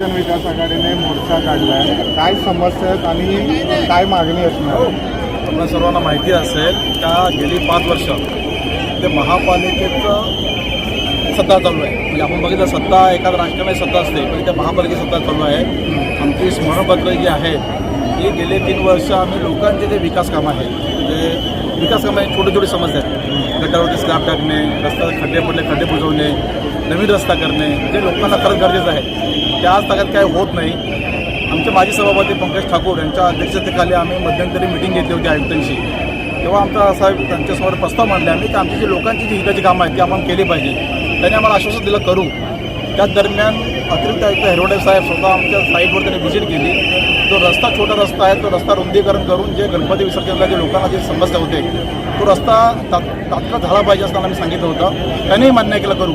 विकास आघाडीने मोर्चा काढलाय. काय समस्या आहेत आणि काय मागणी असणार? आपल्या सर्वांना माहिती असेल का गेली पाच वर्ष ते महापालिकेचं सत्ता चालू आहे. म्हणजे आपण बघितलं सत्ता एखाद राजकारणाची सत्ता असते पण त्या महापालिकेची सत्ता चालू आहे. आमची स्मरणपत्र जी आहेत ती गेले तीन वर्ष आम्ही लोकांचे जे विकास कामं आहेत म्हणजे विकास कामं छोटी छोटी समस्या आहेत. गटावरती स्लॅब टाकणे रस्त्यात खड्डे पडले खड्डे बुजवणे नवीन रस्ता करणे जे लोकांना खरंच गरजेचं आहे. त्या आज तागात काय होत नाही. आमचे माजी सभापती पंकज ठाकूर यांच्या अध्यक्षतेखाली आम्ही मध्यंतरी मिटिंग घेतली होती आयुक्तांशी. तेव्हा आमचा असा त्यांच्यासमोर प्रस्ताव मांडले आम्ही की आमची जी लोकांची जी हिताची कामं आहेत ती आपण केली पाहिजे. त्यांनी आम्हाला आश्वासन दिलं करू. त्याच दरम्यान अतिरिक्त आयुक्त हेरोडे साहेब स्वतः आमच्या साईटवर त्यांनी व्हिजिट केली. तो रस्ता छोटा रस्ता आहे तो रस्ता रुंदीकरण करून जे गणपती विसर्जनला जे लोकांना जे समस्या होते तो रस्ता तात तात्काळ झाला पाहिजे असं आम्ही सांगितलं होतं. त्यांनीही मान्य केलं करू.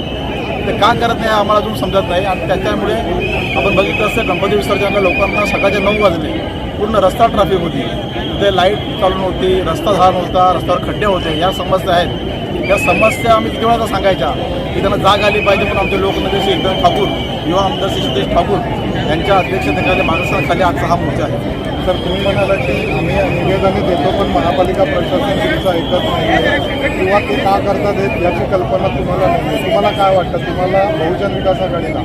ते का करत नाही आम्हाला अजून समजत नाही. आणि त्याच्यामुळे आपण बघितलं असतं गणपती विसर्जनाला लोकांना सकाळचे नऊ वाजले. पूर्ण रस्ता ट्रॅफिक होती. ते लाइट चालू नव्हती रस्ता झाला नव्हता रस्त्यावर खड्डे होते या समस्या आहेत. या समस्या आम्ही किती वेळा सांगायच्या की त्यांना जाग आली पाहिजे म्हणून आमचे लोकनेते श्री एकदम ठाकूर युवा आमदार श्री सिद्धेश ठाकूर यांच्या अध्यक्षतेखाली माणसाखाली आजचा हा मोर्चा आहे. तर तुम्ही म्हणाला की आम्ही निवेदने देतो पण महापालिका प्रशासन तुमचं ऐकत नाही किंवा ते का करतात याची कल्पना तुम्हाला नाही. तुम्हाला काय वाटतं? तुम्हाला बहुजन विकास आघाडीला?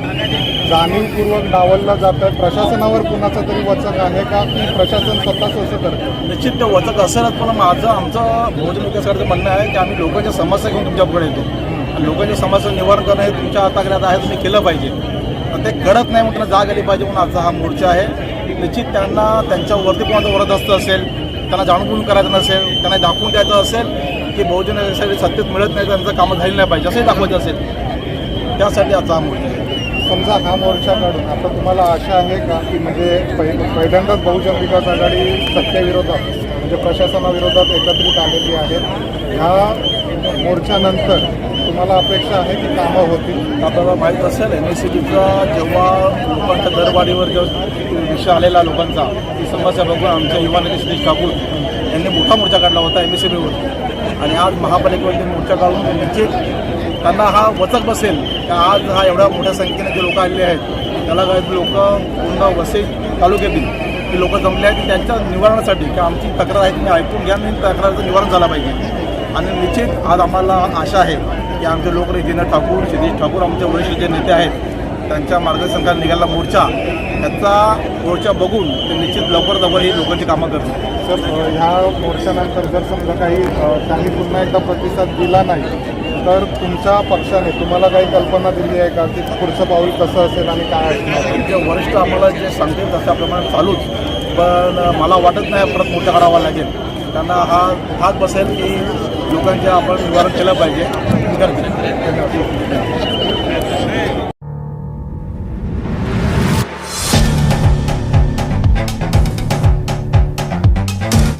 जाणीवपूर्वक डावललं जात आहे प्रशासनावर कुणाचा तरी वचक आहे का? की प्रशासन स्वतःच असं करतं? निश्चित ते वचक असेलच पण माझं आमचं बहुजन विकासाचं म्हणणं आहे की आम्ही लोकांच्या समस्या घेऊन तुमच्यापुढे येतो. आणि लोकांच्या समस्या निवारण करणं हे तुमच्या हाताकडे आहे तुम्ही केलं पाहिजे. पण ते करत नाही त्यांना जाग आली पाहिजे म्हणून आजचा हा मोर्चा आहे. निश्चित त्यांना त्यांच्यावरती कोणाचं वरद असतं असेल त्यांना जाणून करायचं नसेल त्यांना दाखवून द्यायचं असेल की बहुजन सत्तेत मिळत नाही त्यांचं कामं झाली नाही पाहिजे असंही दाखवायचं असेल. त्यासाठी आजचा हा मोर्चा आहे. समजा हा मोर्चा काढून आता तुम्हाला आशा आहे का की म्हणजे पहि- पहिल्यांदाच बहुजन विकास आघाडी सत्तेविरोधात म्हणजे प्रशासनाविरोधात एकत्रित आलेली आहे. ह्या मोर्चानंतर तुम्हाला अपेक्षा आहे की कामं होतील? आपल्याला माहीत असेल एन एस सी टीचा जेव्हा लोकांच्या दरवाढीवर जेव्हा विषय आलेला लोकांचा ती समस्या बघून आमच्या युवा नेते सतीश ठाकूर यांनी मोठा मोर्चा काढला होता एम एस सी बीवर आणि आज महापालिकेवरती मोर्चा काढून निश्चित त्यांना हा वचक बसेल का आज हा एवढ्या मोठ्या संख्येने जे लोक आलेले आहेत त्याला काय लोक पूर्ण वसई तालुक्यातील ती लोक जमले आहेत की त्यांच्या निवारणासाठी की आमची तक्रार आहे तुम्ही ऐकून घ्या आणि तक्रारचं निवारण झालं पाहिजे. आणि निश्चित आज आम्हाला आशा आहे की आमचे लोकनेते ठाकूर सिद्धेश ठाकूर आमचे वरिष्ठ जे नेते आहेत त्यांच्या मार्गदर्शनाखाली निघाला मोर्चा त्याचा मोर्चा बघून ते निश्चित लवकर लवकर ही लोकांची कामं करतील. सर ह्या मोर्चानंतर जर समजा काही त्यांनी पुन्हा एकदा प्रतिसाद दिला नाही तर तुमच्या पक्षाने तुम्हाला काही कल्पना दिली आहे का की पुढचं पाऊल कसं असेल आणि काय असेल जे वरिष्ठ आम्हाला जे सांगतील तशाप्रमाणे चालूच. पण मला वाटत नाही परत मोठं काढावा लागेल. त्यांना हा हात बसेल की लोकांचे आपण निवारण केलं पाहिजे.